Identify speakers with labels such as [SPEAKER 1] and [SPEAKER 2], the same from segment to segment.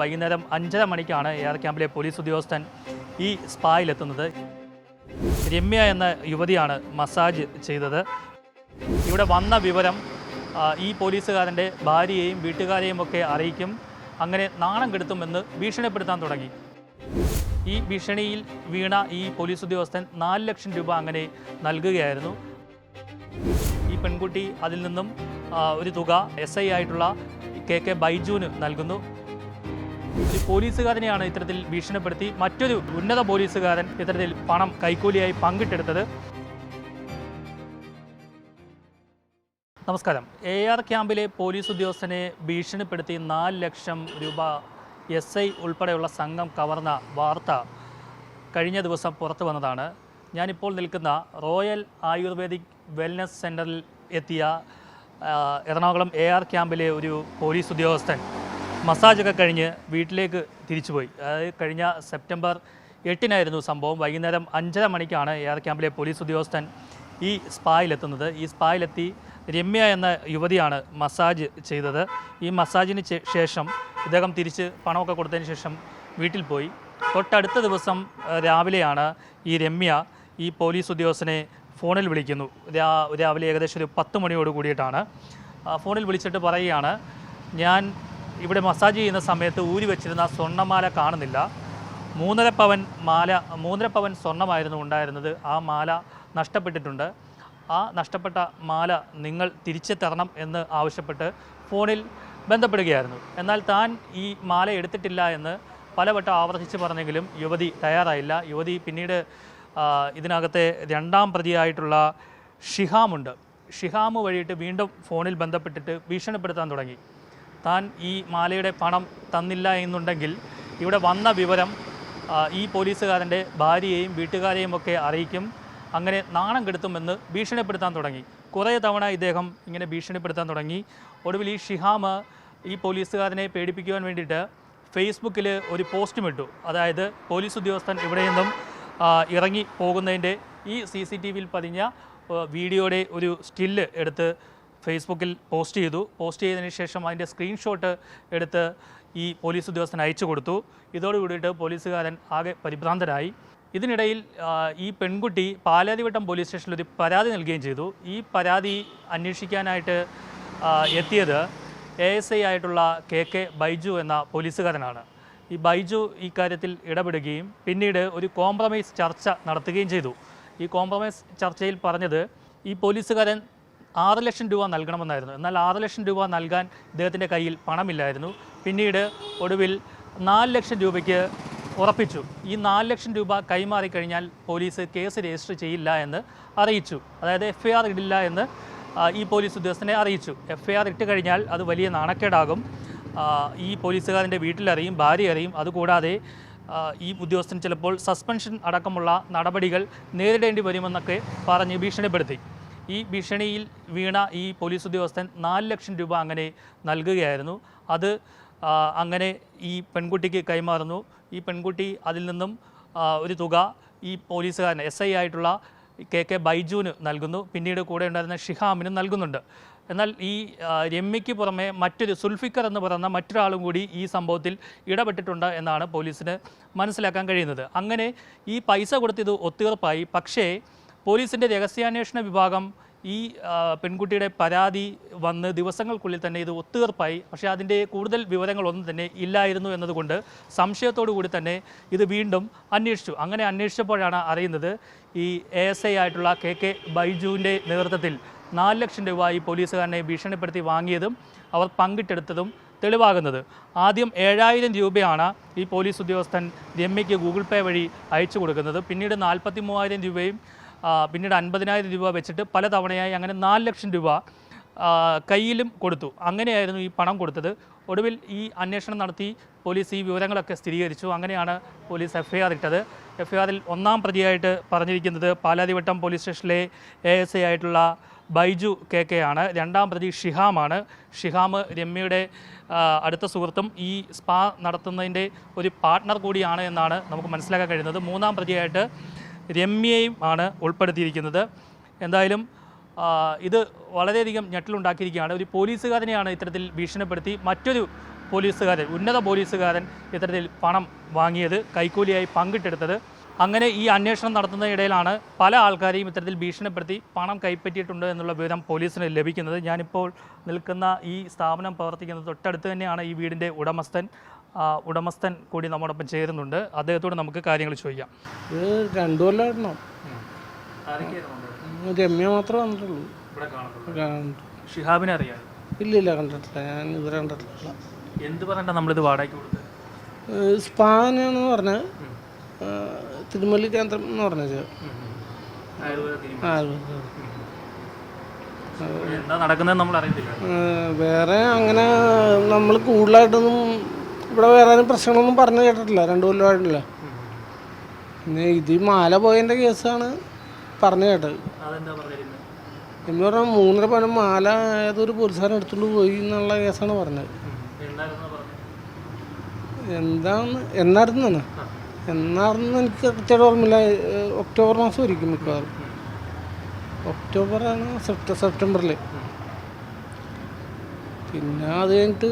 [SPEAKER 1] വൈകുന്നേരം അഞ്ചര മണിക്കാണ് എയർ ക്യാമ്പിലെ പോലീസ് ഉദ്യോഗസ്ഥൻ ഈ സ്പായിലെത്തുന്നത്. രമ്യ എന്ന യുവതിയാണ് മസാജ് ചെയ്തത്. ഇവിടെ വന്ന വിവരം ഈ പോലീസുകാരന്റെ ഭാര്യയെയും വീട്ടുകാരെയും ഒക്കെ അറിയിക്കും. അങ്ങനെ നാണം കെടുത്തുമെന്ന് ഭീഷണിപ്പെടുത്താൻ തുടങ്ങി. ഈ ഭീഷണിയിൽ വീണ ഈ പോലീസ് ഉദ്യോഗസ്ഥൻ നാല് ലക്ഷം രൂപ അങ്ങനെ നൽകുകയായിരുന്നു. ഈ പെൺകുട്ടി അതിൽ നിന്നും ഒരു തുക എസ് ഐ ആയിട്ടുള്ള കെ കെ ബൈജുവിന് നൽകുന്നു. ഒരു പോലീസുകാരനെയാണ് ഇത്തരത്തിൽ ഭീഷണിപ്പെടുത്തി മറ്റൊരു ഉന്നത പോലീസുകാരൻ ഇത്തരത്തിൽ പണം കൈക്കൂലിയായി പങ്കിട്ടെടുത്തത്. നമസ്കാരം. എ ആർ ക്യാമ്പിലെ പോലീസ് ഉദ്യോഗസ്ഥനെ ഭീഷണിപ്പെടുത്തി നാല് ലക്ഷം രൂപ എസ് ഐ ഉൾപ്പെടെയുള്ള സംഘം കവർന്ന വാർത്ത കഴിഞ്ഞ ദിവസം പുറത്തു വന്നതാണ്. ഞാനിപ്പോൾ നിൽക്കുന്ന റോയൽ ആയുർവേദിക് വെൽനസ് സെന്ററിൽ എത്തിയ എറണാകുളം എ ആർ ക്യാമ്പിലെ ഒരു പോലീസ് ഉദ്യോഗസ്ഥൻ. മസാജൊക്കെ കഴിഞ്ഞ് വീട്ടിലേക്ക് തിരിച്ചുപോയി. അതായത് കഴിഞ്ഞ സെപ്റ്റംബർ എട്ടിനായിരുന്നു സംഭവം. വൈകുന്നേരം അഞ്ചര മണിക്കാണ് എയർ ക്യാമ്പിലെ പോലീസ് ഉദ്യോഗസ്ഥൻ ഈ സ്പായിലെത്തുന്നത്. ഈ സ്പായിലെത്തി രമ്യ എന്ന യുവതിയാണ് മസാജ് ചെയ്തത്. ഈ മസാജിന് ശേഷം ഇദ്ദേഹം തിരിച്ച് പണമൊക്കെ കൊടുത്തതിന് ശേഷം വീട്ടിൽ പോയി. തൊട്ടടുത്ത ദിവസം രാവിലെയാണ് ഈ രമ്യ ഈ പോലീസ് ഉദ്യോഗസ്ഥനെ ഫോണിൽ വിളിക്കുന്നു. രാവിലെ ഏകദേശം ഒരു പത്ത് മണിയോട് കൂടിയിട്ടാണ്. ഫോണിൽ വിളിച്ചിട്ട് പറയുകയാണ് ഞാൻ ഇവിടെ മസാജ് ചെയ്യുന്ന സമയത്ത് ഊരി വെച്ചിരുന്ന സ്വർണമാല കാണുന്നില്ല. മൂന്നര പവൻ മാല മൂന്നര പവൻ സ്വർണമായിരുന്നു ഉണ്ടായിരുന്നത്. ആ മാല നഷ്ടപ്പെട്ടിട്ടുണ്ട്. ആ നഷ്ടപ്പെട്ട മാല നിങ്ങൾ തിരിച്ചു തരണം എന്ന് ആവശ്യപ്പെട്ട് ഫോണിൽ ബന്ധപ്പെടുകയായിരുന്നു. എന്നാൽ താൻ ഈ മാല എടുത്തിട്ടില്ല എന്ന് പലവട്ടം ആവർത്തിച്ച് പറഞ്ഞെങ്കിലും യുവതി തയ്യാറായില്ല. യുവതി പിന്നീട് ഇതിനകത്തെ രണ്ടാം പ്രതിയായിട്ടുള്ള ഷിഹാമുണ്ട്. ഷിഹാമ് വഴിയിട്ട് വീണ്ടും ഫോണിൽ ബന്ധപ്പെട്ടിട്ട് ഭീഷണിപ്പെടുത്താൻ തുടങ്ങി. താൻ ഈ മാലയുടെ പണം തന്നില്ല എന്നുണ്ടെങ്കിൽ ഇവിടെ വന്ന വിവരം ഈ പോലീസുകാരന്റെ ഭാര്യയെയും വീട്ടുകാരെയും ഒക്കെ അറിയിക്കും. അങ്ങനെ നാണം കെടുത്തുമെന്ന് ഭീഷണിപ്പെടുത്താൻ തുടങ്ങി. കുറേ തവണ ഇദ്ദേഹം ഇങ്ങനെ ഭീഷണിപ്പെടുത്താൻ തുടങ്ങി. ഒടുവിൽ ഈ ഷിഹാമ് ഈ പോലീസുകാരനെ പേടിപ്പിക്കുവാൻ വേണ്ടിയിട്ട് ഫേസ്ബുക്കിൽ ഒരു പോസ്റ്റും ഇട്ടു. അതായത് പോലീസ് ഉദ്യോഗസ്ഥൻ ഇവിടെ നിന്നും ഇറങ്ങി പോകുന്നതിന്റെ ഈ സി സി ടി വിയിൽ പതിഞ്ഞ വീഡിയോയുടെ ഒരു സ്റ്റില്ല് എടുത്ത് ഫേസ്ബുക്കിൽ പോസ്റ്റ് ചെയ്തു. പോസ്റ്റ് ചെയ്തതിന് ശേഷം അതിന്റെ സ്ക്രീൻഷോട്ട് എടുത്ത് ഈ പോലീസ് ഉദ്യോഗസ്ഥൻ അയച്ചു കൊടുത്തു. ഇതോടുകൂടിയിട്ട് പോലീസുകാരൻ ആകെ പരിഭ്രാന്തരായി. ഇതിനിടയിൽ ഈ പെൺകുട്ടി പാലാരിവട്ടം പോലീസ് സ്റ്റേഷനിൽ ഒരു പരാതി നൽകുകയും ചെയ്തു. ഈ പരാതി അന്വേഷിക്കാനായിട്ട് എത്തിയത് എ എസ് ഐ ആയിട്ടുള്ള കെ കെ ബൈജു എന്ന പോലീസുകാരനാണ്. ഈ ബൈജു ഈ കാര്യത്തിൽ ഇടപെടുകയും പിന്നീട് ഒരു കോംപ്രമൈസ് ചർച്ച നടത്തുകയും ചെയ്തു. ഈ കോംപ്രമൈസ് ചർച്ചയിൽ പറഞ്ഞത് ഈ പോലീസുകാരൻ ആറ് ലക്ഷം രൂപ നൽകണമെന്നായിരുന്നു. എന്നാൽ ആറ് ലക്ഷം രൂപ നൽകാൻ ഇദ്ദേഹത്തിന്റെ കയ്യിൽ പണമില്ലായിരുന്നു. പിന്നീട് ഒടുവിൽ നാല് ലക്ഷം രൂപയ്ക്ക് ഉറപ്പിച്ചു. ഈ നാല് ലക്ഷം രൂപ കൈമാറി കഴിഞ്ഞാൽ പോലീസ് കേസ് രജിസ്റ്റർ ചെയ്യില്ല എന്ന് അറിയിച്ചു. അതായത് എഫ് ഐ ആർ ഇടില്ല എന്ന് ഈ പോലീസ് ഉദ്യോഗസ്ഥനെ അറിയിച്ചു. എഫ് ഐ ആർ ഇട്ട് കഴിഞ്ഞാൽ അത് വലിയ നാണക്കേടാകും. ഈ പോലീസുകാരന്റെ വീട്ടിലറിയും ഭാര്യ അറിയും അതുകൂടാതെ ഈ ഉദ്യോഗസ്ഥൻ ചിലപ്പോൾ സസ്പെൻഷൻ അടക്കമുള്ള നടപടികൾ നേരിടേണ്ടി വരുമെന്നൊക്കെ പറഞ്ഞ് ഭീഷണിപ്പെടുത്തി. ഈ ഭീഷണിയിൽ വീണ ഈ പോലീസ് ഉദ്യോഗസ്ഥൻ നാല് ലക്ഷം രൂപ അങ്ങനെ നൽകുകയായിരുന്നു. അത് അങ്ങനെ ഈ പെൺകുട്ടിക്ക് കൈമാറുന്നു. ഈ പെൺകുട്ടി അതിൽ നിന്നും ഒരു തുക ഈ പോലീസുകാരൻ എസ് ഐ ആയിട്ടുള്ള കെ കെ ബൈജുവിന് നൽകുന്നു. പിന്നീട് കൂടെ ഉണ്ടായിരുന്ന ഷിഹാമിനും നൽകുന്നുണ്ട്. എന്നാൽ ഈ രമ്യയ്ക്ക് പുറമെ മറ്റൊരു സുൽഫിക്കർ എന്ന് പറയുന്ന മറ്റൊരാളും കൂടി ഈ സംഭവത്തിൽ ഇടപെട്ടിട്ടുണ്ട് എന്നാണ് പോലീസിന് മനസ്സിലാക്കാൻ കഴിയുന്നത്. അങ്ങനെ ഈ പൈസ കൊടുത്തത് ഒത്തുതീർപ്പായി. പക്ഷേ പോലീസിന്റെ രഹസ്യാന്വേഷണ വിഭാഗം ഈ പെൺകുട്ടിയുടെ പരാതി വന്ന് ദിവസങ്ങൾക്കുള്ളിൽ തന്നെ ഇത് ഒത്തുതീർപ്പായി. പക്ഷേ അതിന്റെ കൂടുതൽ വിവരങ്ങളൊന്നും തന്നെ ഇല്ലായിരുന്നു എന്നതുകൊണ്ട് സംശയത്തോടു കൂടി തന്നെ ഇത് വീണ്ടും അന്വേഷിച്ചു. അങ്ങനെ അന്വേഷിച്ചപ്പോഴാണ് അറിയുന്നത് ഈ എ എസ് ഐ ആയിട്ടുള്ള കെ കെ ബൈജുവിന്റെ നേതൃത്വത്തിൽ നാല് ലക്ഷം രൂപ ഈ പോലീസുകാരനെ ഭീഷണിപ്പെടുത്തി വാങ്ങിയതും അവർ പങ്കിട്ടെടുത്തതും തെളിവാകുന്നത്. ആദ്യം ഏഴായിരം രൂപയാണ് ഈ പോലീസ് ഉദ്യോഗസ്ഥൻ രമ്യയ്ക്ക് ഗൂഗിൾ പേ വഴി അയച്ചു കൊടുക്കുന്നത്. പിന്നീട് നാൽപ്പത്തി മൂവായിരം രൂപയും പിന്നീട് അൻപതിനായിരം രൂപ വെച്ചിട്ട് പല തവണയായി അങ്ങനെ നാല് ലക്ഷം രൂപ കയ്യിലും കൊടുത്തു. അങ്ങനെയായിരുന്നു ഈ പണം കൊടുത്തത്. ഒടുവിൽ ഈ അന്വേഷണം നടത്തി പോലീസ് ഈ വിവരങ്ങളൊക്കെ സ്ഥിരീകരിച്ചു. അങ്ങനെയാണ് പോലീസ് എഫ് ഐ ആർ ഇട്ടത്. എഫ് ഐ ആറിൽ ഒന്നാം പ്രതിയായിട്ട് പറഞ്ഞിരിക്കുന്നത് പാലാരിവട്ടം പോലീസ് സ്റ്റേഷനിലെ എ എസ് ഐ ആയിട്ടുള്ള ബൈജു കെ കെ ആണ് രണ്ടാം പ്രതി ഷിഹാമാണ്. ഷിഹാം രമ്യയുടെ അടുത്ത സുഹൃത്തും ഈ സ്പാ നടത്തുന്നതിന്റെ ഒരു പാർട്ട്ണർ കൂടിയാണ് എന്നാണ് നമുക്ക് മനസ്സിലാക്കാൻ കഴിയുന്നത്. മൂന്നാം പ്രതിയായിട്ട് രമ്യയും ആണ് ഉൾപ്പെടുത്തിയിരിക്കുന്നത്. എന്തായാലും ഇത് വളരെയധികം ഞെട്ടിലുണ്ടാക്കിയിരിക്കുകയാണ്. ഒരു പോലീസുകാരനെയാണ് ഇത്തരത്തിൽ ഭീഷണിപ്പെടുത്തി മറ്റൊരു പോലീസുകാരൻ ഉന്നത പോലീസുകാരൻ ഇത്തരത്തിൽ പണം വാങ്ങിയത് കൈക്കൂലിയായി പങ്കിട്ടെടുത്തത്. അങ്ങനെ ഈ അന്വേഷണം നടത്തുന്നതിനിടയിലാണ് പല ആൾക്കാരെയും ഇത്തരത്തിൽ ഭീഷണിപ്പെടുത്തി പണം കൈപ്പറ്റിയിട്ടുണ്ട് എന്നുള്ള വിവരം പോലീസിന് ലഭിക്കുന്നത്. ഞാനിപ്പോൾ നിൽക്കുന്ന ഈ സ്ഥാപനം പ്രവർത്തിക്കുന്നത് തൊട്ടടുത്ത് തന്നെയാണ് ഈ വീടിന്റെ ഉടമസ്ഥൻ. ഉടമസ്ഥൻ കൂടി നമ്മോടൊപ്പം ചേരുന്നുണ്ട്. അദ്ദേഹത്തോട് നമുക്ക് കാര്യങ്ങൾ ചോദിക്കാം.
[SPEAKER 2] ഇത് രണ്ടു കൊല്ലം രമ്യ മാത്രമേ വന്നിട്ടുള്ളൂ
[SPEAKER 1] ഷിഹാബിനെ അറിയാം.
[SPEAKER 2] ഇല്ല ഇല്ല കണ്ടിട്ടില്ല. ഞാൻ ഇതുവരെ കണ്ടിട്ടില്ല.
[SPEAKER 1] എന്ത് പറഞ്ഞാൽ നമ്മളിത് വാടകയ്ക്ക് കൊടുത്തത്?
[SPEAKER 2] സ്പാനാണെന്ന് പറഞ്ഞത് തിരുമല്ലി കേന്ദ്രം എന്ന് പറഞ്ഞത്.
[SPEAKER 1] എന്താ നടക്കുന്നത് നമ്മൾ അറിയത്തില്ല
[SPEAKER 2] വേറെ അങ്ങനെ നമ്മൾ കൂടുതലായിട്ടൊന്നും ഇവിടെ വേറെ ആരും പ്രശ്നങ്ങളൊന്നും പറഞ്ഞു കേട്ടിട്ടില്ല. രണ്ടു കൊല്ലമായിട്ടില്ല. പിന്നെ ഇത് ഈ മാല പോയതിന്റെ കേസാണ് പറഞ്ഞു കേട്ടത്. എന്ന് പറഞ്ഞാൽ മൂന്നര പവനം മാല ഏതൊരു പോലീസുകാരൻ എടുത്തുകൊണ്ട് പോയി എന്നുള്ള കേസാണ് പറഞ്ഞത്. എന്താണ് എന്നായിരുന്നാണ് എന്നായിരുന്നു എനിക്ക് കൃത്യമായിട്ട് ഓർമ്മയില്ല. ഒക്ടോബർ മാസം ഒരിക്കും മിക്കവാറും. ഒക്ടോബറാണ് സെപ്റ്റ സെപ്റ്റംബറിൽ പിന്നെ അത് കഴിഞ്ഞിട്ട്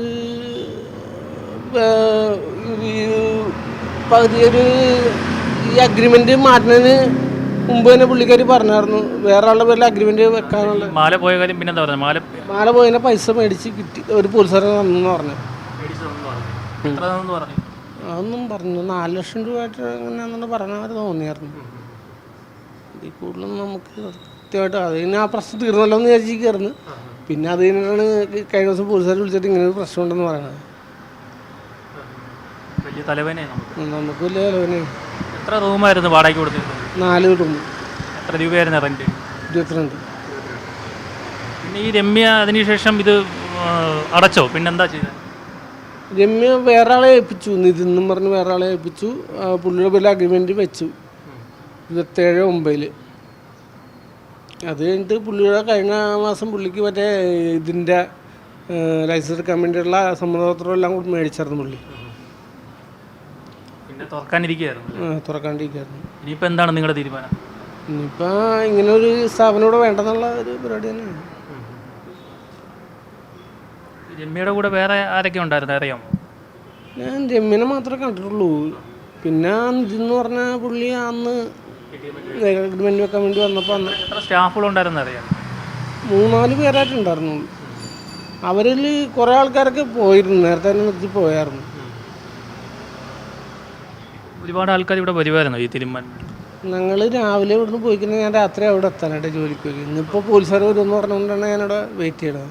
[SPEAKER 2] പകുതി ഒരു ഈ അഗ്രിമെന്റ് മാറ്റുന്നതിന് മുമ്പ് തന്നെ പുള്ളിക്കാരി പറഞ്ഞായിരുന്നു. വേറെ ആളുടെ പേരിൽ അഗ്രിമെന്റ് വെക്കാനുള്ള
[SPEAKER 1] മാല പോയ കാര്യം പറഞ്ഞത് മാല
[SPEAKER 2] മാല പോയതിനെ പൈസ മേടിച്ച് കിട്ടി. ഒരു പോലീസുകാരൻ തന്നു പറഞ്ഞു. അതൊന്നും പറഞ്ഞു. നാല് ലക്ഷം രൂപ ആയിട്ട് പറഞ്ഞവർ തോന്നിയായിരുന്നു. ഇതിൽ കൂടുതലൊന്നും നമുക്ക് കൃത്യമായിട്ട് അത് കഴിഞ്ഞാൽ ആ പ്രശ്നം തീർന്നല്ലോ എന്ന് വിചാരിച്ചിരിക്കുന്നു പിന്നെ അത് കഴിഞ്ഞിട്ടാണ് കഴിഞ്ഞ ദിവസം പോലീസുകാർ വിളിച്ചിട്ട് ഇങ്ങനെ ഒരു പ്രശ്നമുണ്ടെന്ന് പറയുന്നത്.
[SPEAKER 1] വലിയ തലവേനയായി നമുക്ക്.
[SPEAKER 2] നമുക്ക് വലിയ
[SPEAKER 1] എത്ര റൂമായിരുന്നു വാടകയ്ക്ക് കൊടുത്തിരുന്നത്?
[SPEAKER 2] നാല് റൂം.
[SPEAKER 1] എത്ര രൂപയായിരുന്നു റെന്റ്
[SPEAKER 2] ഇരുപത്തിരണ്ട്.
[SPEAKER 1] പിന്നെ ഈ രമ്യ അതിനുശേഷം ഇത് അടച്ചോ? പിന്നെന്താ ചെയ്തത്
[SPEAKER 2] രമ്യ വേറെ ആളെ ഏൽപ്പിച്ചു. നിതിൻ എന്നും പറഞ്ഞ് വേറെ ആളെ ഏൽപ്പിച്ചു പുള്ളിയുടെ പേരിൽ അഗ്രിമെന്റ് വെച്ചു. ഇരുപത്തേഴ് ഒമ്പതിൽ അത് കഴിഞ്ഞിട്ട് പുള്ളിയുടെ കഴിഞ്ഞ മാസം പുള്ളിക്ക് മറ്റേ ഇതിന്റെ ലൈസൻസ് എടുക്കാൻ വേണ്ടിയുള്ള സമ്മതപത്രം എല്ലാം കൂടി മേടിച്ചായിരുന്നു പുള്ളി.
[SPEAKER 1] തുറക്കാനിരിക്കുകയായിരുന്നു
[SPEAKER 2] ആ, തുറക്കാണ്ടിരിക്കായിരുന്നു
[SPEAKER 1] ഇനിയിപ്പോൾ എന്താണ് നിങ്ങളുടെ തീരുമാനം?
[SPEAKER 2] ഇനിയിപ്പോൾ ഇങ്ങനെ ഒരു സ്ഥാപനം ഇവിടെ വേണ്ടെന്നുള്ള ഒരു പരിപാടി തന്നെയാണ്.
[SPEAKER 1] രമ്യയുടെ കൂടെ വേറെ ആരൊക്കെ ഉണ്ടായിരുന്നു? അറിയാമോ?
[SPEAKER 2] ഞാൻ രമ്യനെ മാത്രമേ കണ്ടിട്ടുള്ളൂ. പിന്നെ ഇതെന്ന് പറഞ്ഞാൽ പുള്ളി അന്ന് അഗ്രിമെന്റ് വെക്കാൻ വേണ്ടി വന്നപ്പോൾ അന്ന്
[SPEAKER 1] സ്റ്റാഫുകളുണ്ടായിരുന്നു അറിയാം?
[SPEAKER 2] മൂന്നാൽ പേരായിട്ടുണ്ടായിരുന്നുള്ളൂ അവരിൽ കുറേ ആൾക്കാരൊക്കെ പോയിരുന്നു. നേരത്തെ തന്നെ നിർത്തി പോയായിരുന്നു.
[SPEAKER 1] ഒരുപാട് ആൾക്കാർ ഇവിടെ വരുമായിരുന്നു ഈ തിരുമ്മൻ
[SPEAKER 2] ഞങ്ങൾ രാവിലെ ഇവിടുന്ന് പോയിക്കുന്നത് ഞാൻ രാത്രി അവിടെ എത്താനായിട്ട് ജോലിക്ക് പോയി. ഇന്നിപ്പോൾ പോലീസുകാർ വരുമെന്ന് പറഞ്ഞുകൊണ്ടാണ് ഞാനിവിടെ വെയിറ്റ് ചെയ്യണത്.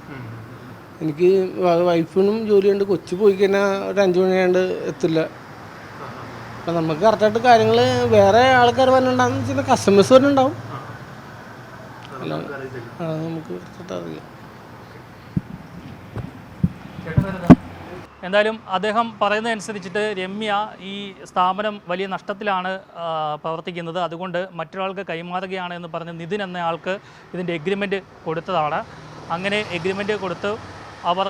[SPEAKER 2] എനിക്ക് വൈഫിനും ജോലിയുണ്ട്. കൊച്ചു പോയി കഴിഞ്ഞാൽ ഒരു അഞ്ച് മണിയാണ്ട് എത്തില്ല. അപ്പം നമുക്ക് കറക്റ്റായിട്ട് കാര്യങ്ങൾ വേറെ ആൾക്കാർ വരുന്നുണ്ടാകുന്ന ചില കസ്റ്റമേഴ്സ് വരുന്നുണ്ടാവും അല്ല നമുക്ക് കറക്റ്റായിട്ട് അറിയാം
[SPEAKER 1] എന്തായാലും അദ്ദേഹം പറയുന്നതനുസരിച്ചിട്ട് രമ്യ ഈ സ്ഥാപനം വലിയ നഷ്ടത്തിലാണ് പ്രവർത്തിക്കുന്നത്. അതുകൊണ്ട് മറ്റൊരാൾക്ക് കൈമാറുകയാണ് എന്ന് പറഞ്ഞ് നിതിൻ എന്ന ആൾക്ക് ഇതിന്റെ എഗ്രിമെന്റ് കൊടുത്തതാണ്. അങ്ങനെ എഗ്രിമെന്റ് കൊടുത്ത് അവർ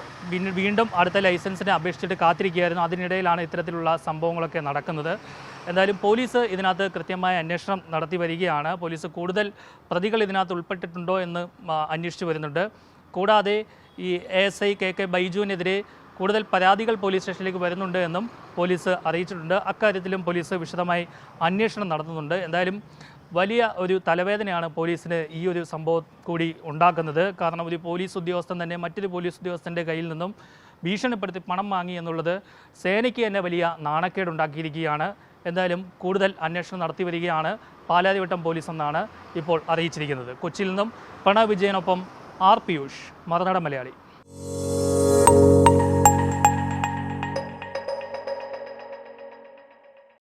[SPEAKER 1] വീണ്ടും അടുത്ത ലൈസൻസിനെ അപേക്ഷിച്ചിട്ട് കാത്തിരിക്കുകയായിരുന്നു. അതിനിടയിലാണ് ഇത്തരത്തിലുള്ള സംഭവങ്ങളൊക്കെ നടക്കുന്നത്. എന്തായാലും പോലീസ് ഇതിനകത്ത് കൃത്യമായ അന്വേഷണം നടത്തി വരികയാണ്. പോലീസ് കൂടുതൽ പ്രതികൾ ഇതിനകത്ത് ഉൾപ്പെട്ടിട്ടുണ്ടോ എന്ന് അന്വേഷിച്ചു വരുന്നുണ്ട്. കൂടാതെ ഈ A S I K K ബൈജുവിനെതിരെ കൂടുതൽ പരാതികൾ പോലീസ് സ്റ്റേഷനിലേക്ക് വരുന്നുണ്ട് എന്നും പോലീസ് അറിയിച്ചിട്ടുണ്ട്. അക്കാര്യത്തിലും പോലീസ് വിശദമായി അന്വേഷണം നടത്തുന്നുണ്ട്. എന്തായാലും വലിയ ഒരു തലവേദനയാണ് പോലീസിന് ഈ ഒരു സംഭവം കൂടി ഉണ്ടാക്കുന്നത്. കാരണം ഒരു പോലീസ് ഉദ്യോഗസ്ഥൻ തന്നെ മറ്റൊരു പോലീസ് ഉദ്യോഗസ്ഥന്റെ കയ്യിൽ നിന്നും ഭീഷണിപ്പെടുത്തി പണം വാങ്ങി എന്നുള്ളത് സേനയ്ക്ക് തന്നെ വലിയ നാണക്കേടുണ്ടാക്കിയിരിക്കുകയാണ്. എന്തായാലും കൂടുതൽ അന്വേഷണം നടത്തി വരികയാണ്. പാലാരിവട്ടം പോലീസ് എന്നാണ് ഇപ്പോൾ അറിയിച്ചിരിക്കുന്നത്. കൊച്ചിയിൽ നിന്നും പ്രണവ് വിജയനൊപ്പം ആർ പിയൂഷ് മറുനാടൻ മലയാളി.